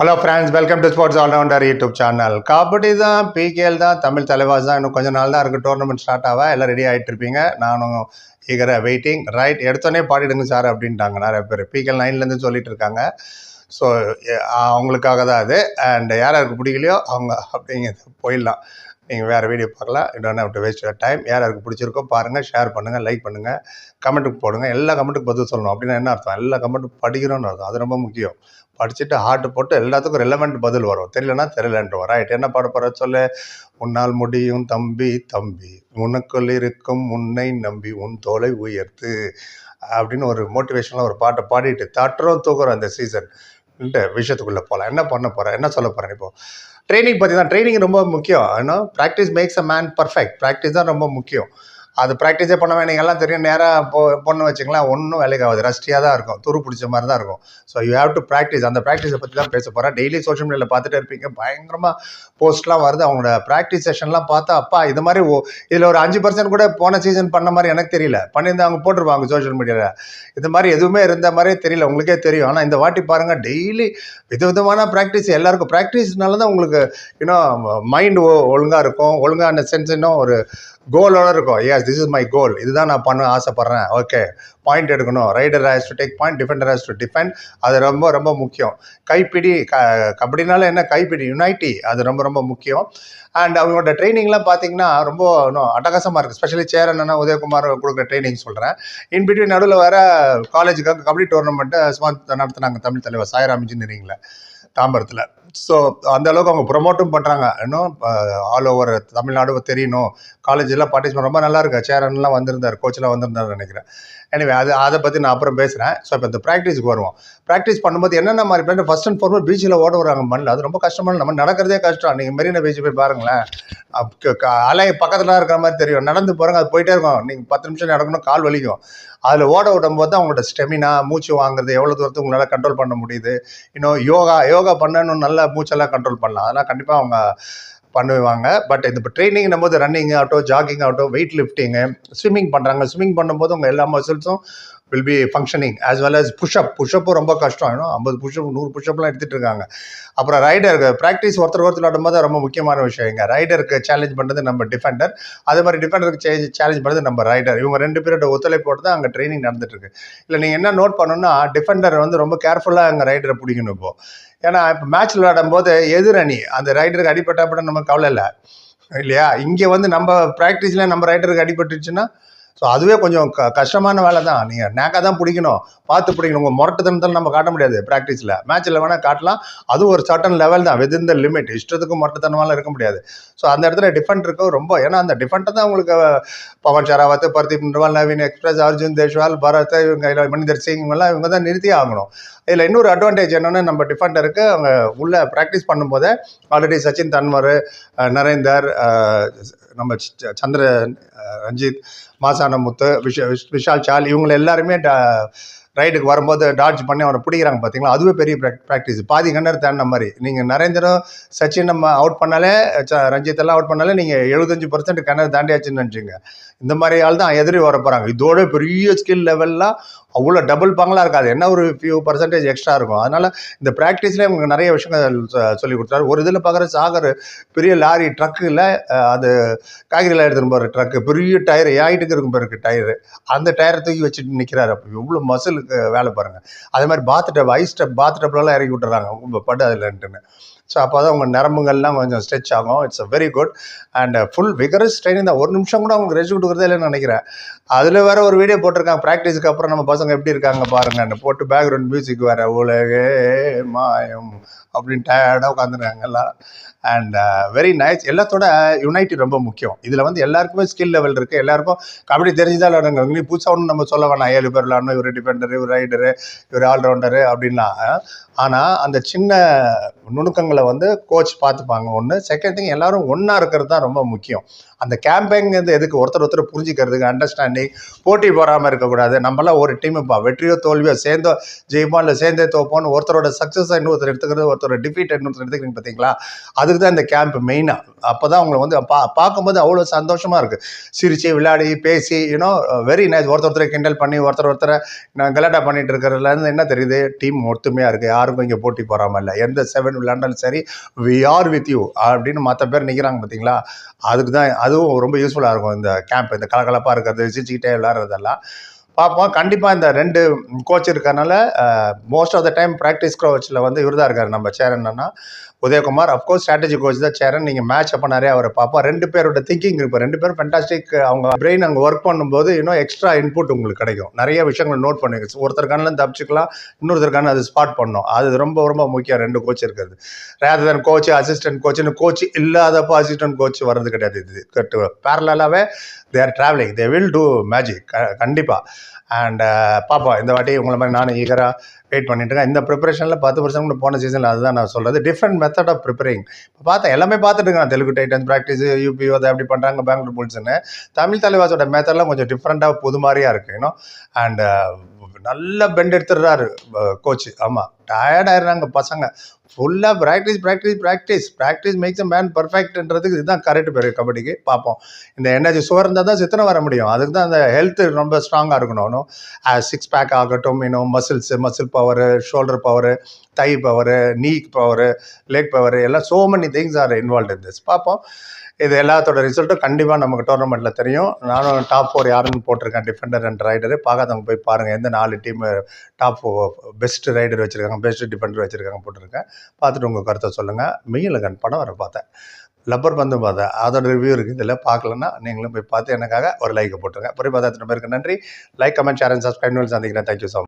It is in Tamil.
Hello friends welcome to sports allrounder YouTube channel kabaddi தான் பிகேஎல் தான் தமிழ் தலைவாஸ் தான். இன்னும் கொஞ்சம் நாள் தான் இருக்குது டோர்னமெண்ட் ஸ்டார்ட் ஆக எல்லாம் ரெடி ஆகிட்டு இருப்பீங்க. நானும் ஈகர வெயிட்டிங் ரைட் எடுத்தோடனே பாடிடுங்க சார் அப்படின்ட்டாங்க. நிறைய பேர். பிகேஎல் நைன்லேருந்து சொல்லிட்டு இருக்காங்க. ஸோ அவங்களுக்காக தான் அது. அண்ட் யார் யாருக்கு பிடிக்கலையோ அவங்க அப்படிங்கிறது போயிடலாம். நீங்கள் வேறு வீடியோ பார்க்கலாம். இன்னொன்று விட்டு வேஸ்ட் டைம் யார் யாருக்கு பிடிச்சிருக்கோ பாருங்கள் ஷேர் பண்ணுங்கள் லைக் பண்ணுங்கள் கமெண்ட்டுக்கு போடுங்க. எல்லா கமெண்ட்டுக்கு பதில் சொல்லணும். அப்படின்னா என்ன அர்த்தம்? எல்லா கமெண்ட்டும் படிக்கணும்னு அர்த்தம். அது ரொம்ப முக்கியம். படிச்சுட்டு ஹார்ட் போட்டு எல்லாத்துக்கும் ரெலவெண்ட் பதில் வரும். தெரியலனா தெரியலன்ட்டு வரும். ரைட் என்ன பாட போகிற சொல்ல? உன்னால் முடியும் தம்பி தம்பி. உனக்குள் இருக்கும் உன்னை நம்பி உன் தோலை உயர்த்து. அப்படின்னு ஒரு மோட்டிவேஷனில் ஒரு பாட்டை பாடிட்டு தட்டுறோம் தூக்குறோம் அந்த சீசன் விஷயத்துக்குள்ளே போகலாம் என்ன பண்ண போகிறேன் என்ன சொல்ல போகிறேன் இப்போது ட்ரைனிங் பற்றி தான் ட்ரைனிங் ரொம்ப முக்கியம். ஏன்னா practice makes a man perfect practice தான் ரொம்ப முக்கியம். அது ப்ராக்டிஸே பண்ண வேண்டிய எல்லாம் தெரியும் நேராக போ பொண்ணு வச்சிங்களேன் ஒன்றும் வேலைக்கு ஆகாது. ரஸ்டியாக தான் இருக்கும். துரு பிடிச்ச மாதிரி தான் இருக்கும். So you have to practice அந்த ப்ராக்டிஸை பற்றி தான் பேச போகிறேன் டெய்லி சோஷியல் மீடியாவில் பார்த்துட்டே இருப்பீங்க. பயங்கரமாக போஸ்ட்லாம் வருது. அவங்களோட ப்ராக்டிஸ் செஷன்லாம் பார்த்தா அப்பா இது மாதிரி ஓ இதில் ஒரு அஞ்சு பர்சன்ட் கூட போன சீசன் பண்ண மாதிரி எனக்கு தெரியல. பண்ணியிருந்தாங்க போட்டிருப்பாங்க சோஷியல் மீடியாவில் இது மாதிரி எதுவுமே இருந்த மாதிரியே தெரியல. உங்களுக்கே தெரியும். ஆனால் இந்த வாட்டி பாருங்கள் டெய்லி விதவிதமான ப்ராக்டிஸ் எல்லாருக்கும் ப்ராக்டிஸ்னால தான் உங்களுக்கு இன்னும் மைண்டு ஒழுங்காக இருக்கும். ஒழுங்கான சென்ஸ் இன்னும் ஒரு கோலோட இருக்கும். Yes this is my goal இதுதான் நான் பண்ண ஆசைப்பட்றேன். ஓகே பாயிண்ட் எடுக்கணும். Raider has to take point defender has to defend அது ரொம்ப ரொம்ப முக்கியம். கைப்பிடி க கபடினால என்ன? கைப்பிடி யுனைட்டி அது ரொம்ப ரொம்ப முக்கியம். அண்ட் அவங்களோட ட்ரைனிங்லாம் பார்த்தீங்கன்னா ரொம்ப இன்னும் அட்டகாசமாக இருக்குது ஸ்பெஷலி சேர் அண்ணா உதயகுமார் கொடுக்குற ட்ரைனிங் சொல்கிறேன் இன் பிட்வீன் நடுவில் வர காலேஜுக்காக கபடி டோர்னமெண்ட்டு ஸ்பான்ஸ் நடத்துனாங்க தமிழ் தலைவர் சாய்ராம் இன்ஜினியரிங்கில் தாம்பரத்தில். ஸோ அந்த அளவுக்கு அவங்க ப்ரொமோட்டும் பண்ணுறாங்க இன்னும் ஆல் ஓவர் தமிழ்நாடு தெரியணும். காலேஜெல்லாம் பார்ட்டிசிபேட் ரொம்ப நல்லா இருக்கு. சேரன்லாம் வந்திருந்தார் கோச்செலாம் வந்திருந்தார் நினைக்கிறேன். எனவே அது அதை பற்றி நான் அப்புறம் பேசுகிறேன் ஸோ இப்போ இந்த ப்ராக்டிஸ்க்கு வருவோம். ப்ராக்டிஸ் பண்ணும்போது என்னென்ன மாதிரி பண்ணி ஃபஸ்ட் அண்ட் ஃபார்மோஸ்ட் பீச்சில் ஓட வராங்க மண்ணில். அது ரொம்ப கஷ்டமான நம்ம நடக்கிறதே கஷ்டம். நீங்கள் மெரினா பீச் போய் பாருங்களேன். க- அலை பக்கத்தில் இருக்கிற மாதிரி தெரியும். நடந்து போகிறாங்க அது போயிட்டே இருக்கும். நீங்கள் பத்து நிமிஷம் நடக்கணும் கால் வலிக்கும். அதில் ஓட விடும் போது தான் அவங்களோட ஸ்டெமினா மூச்சு வாங்குறது எவ்வளோ தூரத்துக்கு உங்களால் கண்ட்ரோல் பண்ண முடியுது. இன்னும் யோகா யோகா பண்ணணும் நல்ல மூச்செல்லாம் கண்ட்ரோல் பண்ணலாம். அதெல்லாம் கண்டிப்பாக அவங்க பண்ணுவாங்க. பட் இந்த இப்போ போது ரன்னிங் ஆகட்டும் ஜாகிங் ஆகட்டும் வெயிட் லிஃப்டிங்கு ஸ்விம்மிங் பண்ணுறாங்க ஸ்விம்மிங் பண்ணும்போது உங்கள் எல்லா மசில்ஸும் will be functioning as well as pushup புஷ்அப்பும் ரொம்ப கஷ்டம். ஏன்னா ஐம்பது புஷ்அப் நூறு புஷ்அப்லாம் எடுத்துகிட்டு இருக்காங்க. அப்புறம் ரைடருக்கு ப்ராக்டிஸ் ஒருத்தர் ஒருத்தர் ஆடும்போது ரொம்ப முக்கியமான விஷயம். இங்கே ரைடருக்கு சேலஞ்ச் பண்ணுறது நம்ம டிஃபெண்டர் அதே மாதிரி டிஃபெண்டருக்கு சேலஞ்ச் பண்ணுறது நம்ம ரைடர் இவங்க ரெண்டு பேரோட ஒத்துழைப்போடு தான் அங்கே ட்ரைனிங் நடந்துட்டுருக்கு இல்லை நீங்கள் என்ன நோட் பண்ணணும்னா டிஃபெண்டர் வந்து ரொம்ப கேர்ஃபுல்லாக அங்கே ரைடரை பிடிக்கணும் இப்போ. ஏன்னா இப்போ மேட்ச் விளையாடும் போது எதிரணி அந்த ரைடருக்கு அடிபட்டா நம்ம கவலை இல்லை. இல்லையா? இங்கே வந்து நம்ம ப்ராக்டிஸில் நம்ம ரைடருக்கு அடிபட்டுச்சுன்னா ஸோ அதுவே கொஞ்சம் க கஷ்டமான வேலை தான் நீங்கள் நேக்காக தான் பிடிக்கணும். பார்த்து பிடிக்கணும். உங்கள் முரட்டுத்தனத்தில் நம்ம காட்ட முடியாது ப்ராக்டிஸில் மேட்ச்சில் வேணால் காட்டலாம். அதுவும் ஒரு சர்டன் லெவல் தான். வித் இந்த லிமிட் இஷ்டத்துக்கு முரட்டுத்தனமாலாம் இருக்க முடியாது. ஸோ அந்த இடத்துல டிஃபெண்டருக்கு ரொம்ப ஏன்னா அந்த டிஃபெண்டர் தான் உங்களுக்கு பவன் ஷராவத் பர்தீப் நிர்வால் நவீன் எக்ஸ்பிரஸ் அர்ஜுன் தேஷ்வால் பரத் இவங்க மனிதர் மணிந்தர் சிங் இவங்கெல்லாம் இவங்க தான் நிறுத்தியே ஆகணும். இதில் இன்னொரு அட்வான்டேஜ் என்னென்னா நம்ம டிஃபண்டருக்கு அவங்க உள்ளே ப்ராக்டிஸ் பண்ணும்போதே ஆல்ரெடி சச்சின் தன்வர் நரேந்தர் நம்ம சந்திர ரஞ்சித் மாசானமுத்து விஷ விஷ்- விஷால் சால் இவங்க எல்லாருமே ரைடுக்கு வரும்போது டாட்ஜ் பண்ணி அவரை பிடிக்கிறாங்க பார்த்தீங்களா அதுவே பெரிய ப்ராக்டிஸ் பாதி கண்ணர் தாண்டின மாதிரி. நீங்கள் நரேந்திரம் சச்சின் நம்ம அவுட் பண்ணாலே ச- ரஞ்சித் எல்லாம் அவுட் பண்ணாலே நீங்கள் எழுபத்தஞ்சு பர்சன்ட் கண்ணர் தாண்டியாச்சுன்னு நினச்சிங்க. இந்த மாதிரி ஆள் தான் எதிரி வர போகிறாங்க இதோட பெரிய ஸ்கில் லெவல்லாம் அவ்வளோ டபுள் பங்களாக இருக்காது. என்ன ஒரு ஃபியூ பர்சன்டேஜ் எக்ஸ்ட்ரா இருக்கும். அதனால் இந்த ப்ராக்டிஸ்லேயே உங்களுக்கு நிறைய விஷயங்கள் சொல்லி கொடுத்தாரு. ஒரு இதில் பார்க்குற சாகர் பெரிய லாரி ட்ரக்கில் அது காய்கறிலாம் எடுத்துகிட்டு போகிற ட்ரக்கு பெரிய டயர் ஏயிட்டுக்கு இருக்கும் பிறகு டயரு அந்த டயரை தூக்கி வச்சுட்டு நிற்கிறாரு அப்போ எவ்வளோ மசில் வேலை பாருங்கள் அதே மாதிரி bath tub ice tub bath டப்லாம் இறக்கி விட்டுறாங்க. உங்கள் பட்டு அதில்ன்ட்டுன்னு ஸோ அப்போ தான் உங்கள் நரம்புகள்லாம் கொஞ்சம் ஸ்ட்ரெச் ஆகும். It's a very good and full vigorous training தான். ஒரு நிமிஷம் கூட அவங்க ரெஸ்ட் கொடுக்குறதே இல்லைன்னு நினைக்கிறேன். அதில் வேற ஒரு வீடியோ போட்டிருக்காங்க. ப்ராக்டிஸ்க்கு அப்புறம் நம்ம பசங்க எப்படி இருக்காங்க பாருங்கன்னு போட்டு பேக்ரவுண்ட் மியூசிக் வேறு. உலகே மாயம் அப்படின்னு டயர்டாக உட்காந்துருக்காங்க எல்லாம் அண்ட் வெரி uh, நைஸ் எல்லாத்தோட யுனைட்டி ரொம்ப முக்கியம். இதில் வந்து எல்லாருக்குமே ஸ்கில் லெவல் இருக்குது எல்லாருக்கும் கபடி தெரிஞ்சுதான் விளையாடுங்க நீ புதுசாக ஒன்றும் நம்ம சொல்ல வேணாம். ஏழு பேர் விளாடணும் இவர் டிஃபெண்டரு இவர் ரைடரு இவர் ஆல்ரவுண்டரு அப்படின்லாம். ஆனால் அந்த சின்ன நுணுக்கங்களை வந்து கோச் பார்த்துப்பாங்க. ஒன்று செகண்ட் திங் எல்லாரும் ஒன்றா இருக்கிறது தான் ரொம்ப முக்கியம். அந்த கேம்பெயின்ங்கிறது எதுக்கு? ஒருத்தர் ஒருத்தர் புரிஞ்சுக்கிறதுக்கு அண்டர்ஸ்டாண்டிங் போட்டி போகாமல் இருக்கக்கூடாது. நம்மளாம் ஒரு டீமுப்பா வெற்றியோ தோல்வியோ சேர்ந்தோ ஜெயிப்போம் இல்லை சேர்ந்தே தோப்போம்னு ஒருத்தரோட சக்ஸஸ் இன்னொருத்தர் எடுத்துக்கிறது ஒருத்தரோட டிஃபீட் இன்னொருத்தர் எடுத்துக்கிறீங்க பார்த்தீங்களா? அதுக்கு தான் இந்த கேம்ப் மெயினாக அப்போ தான் அவங்களை வந்து பா பார்க்கும்போது அவ்வளோ சந்தோஷமாக இருக்குது சிரித்து விளையாடி பேசி யூனோ வெரி நைஸ் ஒருத்தர் ஒருத்தரை கிண்டல் பண்ணி ஒருத்தர் ஒருத்தரை நான் கலாட்டா பண்ணிட்டு இருக்கிறதுலேருந்து என்ன தெரியுது? டீம் ஒத்துமையாக இருக்குது யாருக்கும் இங்கே போட்டி போகாமல் இல்லை. எந்த செவன் விளையாண்டாலும் சரி வி ஆர் வித் யூ அப்படின்னு மற்ற பேர் நிற்கிறாங்க பார்த்தீங்களா? அதுக்கு தான் அதுவும் ரொம்ப யூஸ்ஃபுல்லாக இருக்கும் இந்த கேம்ப் இந்த கலகலப்பாக இருக்கிறது சிரிச்சுக்கிட்டே விளாட்றதெல்லாம் பார்ப்போம் கண்டிப்பாக இந்த ரெண்டு கோச் இருக்கறனால most of the time practice கோச்சில் வந்து இவர் தான் இருக்கார் நம்ம சேரன் அண்ணா Udayakumar. Of course strategy coach தான் சேரன் நீங்கள் மேட்ச் அப்போ நிறைய அவரை பார்ப்போம் ரெண்டு பேரோட திங்கிங் இருப்போம் ரெண்டு பேரும் ஃபென்டாஸ்டிக் அவங்க பிரெயின் அங்கே ஒர்க் பண்ணும்போது இன்னும் எக்ஸ்ட்ரா இன்புட் உங்களுக்கு கிடைக்கும். நிறைய விஷயங்கள் நோட் பண்ணுவீங்க ஒருத்தர் கண்ணில் தப்பிச்சுக்கலாம் இன்னொருத்தர் கண்ணு அது ஸ்பாட் பண்ணும். அது ரொம்ப ரொம்ப முக்கியம் ரெண்டு கோச் இருக்கிறது. ரேதர் தன் கோச் அசிஸ்டன்ட் கோச்சுன்னு கோச் இல்லாதப்போ அசிஸ்டன்ட் கோச் வர்றது கிடையாது. இது கட்டு பேரலாகவே they are travelling they will do magic கண்டிப்பாக அண்ட் uh, பாப்பா இந்த வாட்டி உங்களை மாதிரி நானும் ஈகராக வெயிட் பண்ணிட்டுருக்கேன் இந்த ப்ரிப்பரேஷனில் பத்து பர்சன்ட் போன சீசனில் அதுதான் நான் சொல்கிறது டிஃப்ரெண்ட் மெத்தட் ஆஃப் ப்ரிப்பரிங் இப்போ பார்த்தேன் எல்லாமே பார்த்துட்டு இருக்கேன் தெலுங்கு டைட்டன்ஸ் ப்ராக்டிஸ் யூபிஓ அதை அப்படி பண்ணுறாங்க பெங்களூர் புல்ஸ்னு தமிழ் தலைவாசோட மெத்தட்லாம் கொஞ்சம் டிஃப்ரெண்ட்டாக புது மாதிரியாக இருக்குது இன்னும் அண்ட் uh, நல்ல பெண்ட் எடுத்துடுறாரு uh, கோச் ஆமாம் டயர்ட் பசங்க. ஃபுல்லாக practice practice practice practice makes a man பர்ஃபெக்ட்ன்றதுக்கு இதுதான் கரெக்ட் பேர் கபடிக்கு. பார்ப்போம் இந்த எனர்ஜி சுவர் இருந்தால் தான் சித்தனை வர முடியும். அதுக்கு தான் அந்த ஹெல்த் ரொம்ப ஸ்ட்ராங்காக இருக்கணும். சிக்ஸ் பேக் ஆகட்டும். இன்னும் muscles muscle power shoulder power thigh power knee power leg power எல்லாம் so many things are involve in this பார்ப்போம் இது எல்லாத்தோட ரிசல்ட்டும் கண்டிப்பாக நமக்கு டோர்னமெண்ட்டில் தெரியும். நானும் டாப் ஃபோர் யாருன்னு போட்டிருக்கேன் டிஃபெண்டர் அண்ட் ரைடரு பார்க்காதவங்க போய் பாருங்கள் எந்த நாலு டீம் டாப் பெஸ்ட் ரைடர் வச்சுருக்காங்க. பெஸ்ட் டிஃபெண்டர் வச்சுருக்காங்க போட்டிருக்கேன். பார்த்துட்டு உங்கள் கருத்தை சொல்லுங்கள் மெயிலகன் படம் வர பார்த்தேன். லப்பர் பந்து பார்த்தேன். அதோட ரிவ்யூ இருக்குது இதில் பார்க்கலன்னா நீங்களும் போய் பார்த்து எனக்காக ஒரு லைக்கை போட்டுருங்க. புரிய பார்த்து பேருக்கு நன்றி. Like comment share and subscribe சந்திக்கிறேன். Thank you so much